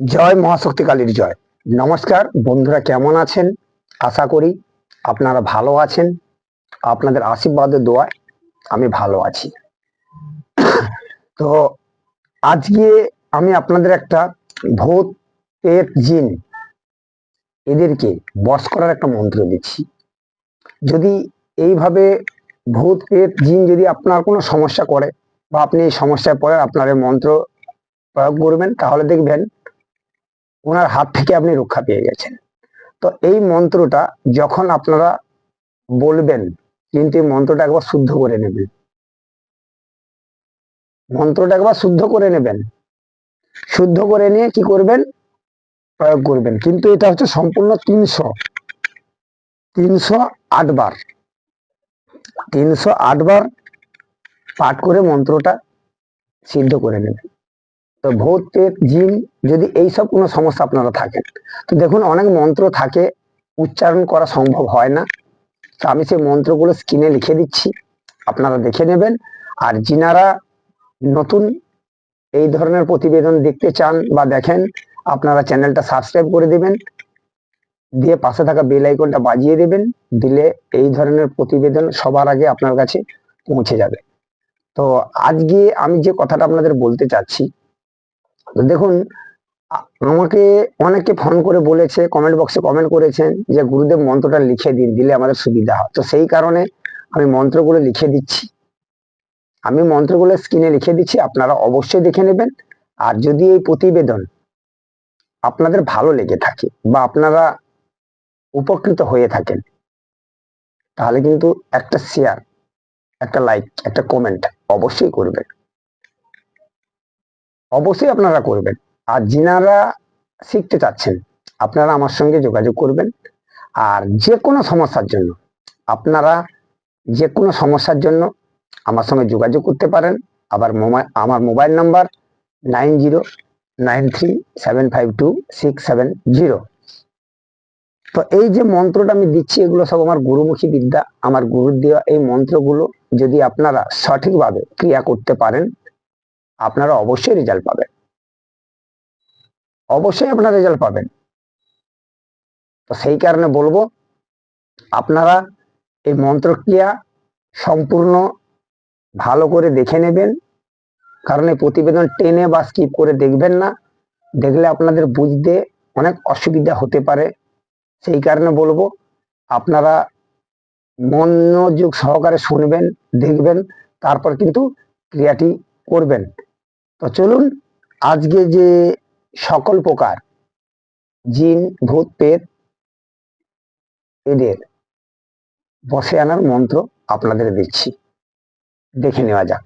জয় মহাশক্তি কালীর জয়। নমস্কার, বন্ধুরা কেমন আছেন? আশা করি আপনারা ভালো আছেন। আপনাদের আশীর্বাদের দোয়ায় আমি ভালো আছি। তো আজকে আমি আপনাদের একটা ভূত পেট জিন এদেরকে বস করার একটা মন্ত্র দিচ্ছি। যদি এইভাবে ভূত পেট জিন যদি আপনার কোনো সমস্যা করে বা আপনি এই সমস্যায় পড়ে আপনার মন্ত্র প্রয়োগ করবেন, তাহলে দেখবেন ওনার হাত থেকে আপনি রক্ষা পেয়ে গেছেন। তো এই মন্ত্রটা যখন আপনারা বলবেন, কিন্তু এই মন্ত্রটা একবার শুদ্ধ করে নেবেন। মন্ত্রটা একবার শুদ্ধ করে নেবেন। শুদ্ধ করে নিয়ে কি করবেন? প্রয়োগ করবেন। কিন্তু এটা হচ্ছে সম্পূর্ণ তিনশো। তিনশো আট বার। তিনশো আট বার পাঠ করে মন্ত্রটা সিদ্ধ করে নেবেন। তো ভূত পেট জিন যদি এইসব কোনো সমস্যা আপনারা থাকেন, তো দেখুন অনেক মন্ত্র থাকে, উচ্চারণ করা সম্ভব হয় না। তো আমি সেই মন্ত্রগুলো স্ক্রিনে লিখে দিচ্ছি, আপনারা দেখে নেবেন। আর যিনারা নতুন এই ধরনের প্রতিবেদন দেখতে চান বা দেখেন, আপনারা চ্যানেলটা সাবস্ক্রাইব করে দিবেন, দিয়ে পাশে থাকা বেল আইকনটা বাজিয়ে দেবেন, দিলে এই ধরনের প্রতিবেদন সবার আগে আপনার কাছে পৌঁছে যাবে। তো আজকে আমি যে কথাটা আপনাদের বলতে চাচ্ছি দেখুন আমাকে অনেকে ফোন করে বলেছে কমেন্ট বক্সে কমেন্ট করেছেন যে গুরুদেব মন্ত্রটা লিখে দিন, দিলে আমাদের সুবিধা হয়। তো সেই কারণে আমি মন্ত্রগুলো লিখে দিচ্ছি। আমি মন্ত্রগুলো স্ক্রিনে লিখে দিচ্ছি, আপনারা অবশ্যই দেখে নেবেন। আর যদি এই প্রতিবেদন আপনাদের ভালো লেগে থাকে বা আপনারা উপকৃত হয়ে থাকেন, তাহলে কিন্তু একটা শেয়ার একটা লাইক একটা কমেন্ট অবশ্যই করবেন। অবশ্যই আপনারা করবেন। আর যিনারা শিখতে চাচ্ছেন, আপনারা আমার সঙ্গে যোগাযোগ করবেন। আর যে কোনো সমস্যার জন্য, আপনারা যে কোনো সমস্যার জন্য আমার সঙ্গে যোগাযোগ করতে পারেন। আবার আমার mobile number nine zero nine three seven five two six seven zero. তো এই যে মন্ত্রটা আমি দিচ্ছি, এগুলো সব আমার গুরুমুখী বিদ্যা, আমার গুরুর দেওয়া এই মন্ত্রগুলো যদি আপনারা সঠিকভাবে ক্রিয়া করতে পারেন আপনারা অবশ্যই রেজাল্ট পাবেন। অবশ্যই আপনারা রেজাল্ট পাবেন। তো সেই কারণে বলব, আপনারা এই মন্ত্রক্রিয়া সম্পূর্ণ ভালো করে দেখে নেবেন। কারণ এই প্রতিবেদন টেনে বা স্কিপ করে দেখবেন না। দেখলে আপনাদের বুঝতে অনেক অসুবিধা হতে পারে। সেই কারণে বলব, আপনারা মনোযোগ সহকারে শুনবেন, দেখবেন, তারপর কিন্তু ক্রিয়াটি করবেন। চলুন, আজকে যে সকল প্রকার জিন, ভূত পেট এদের বসে আনার মন্ত্র আপনাদের দিচ্ছি। দেখে নেওয়া যাক।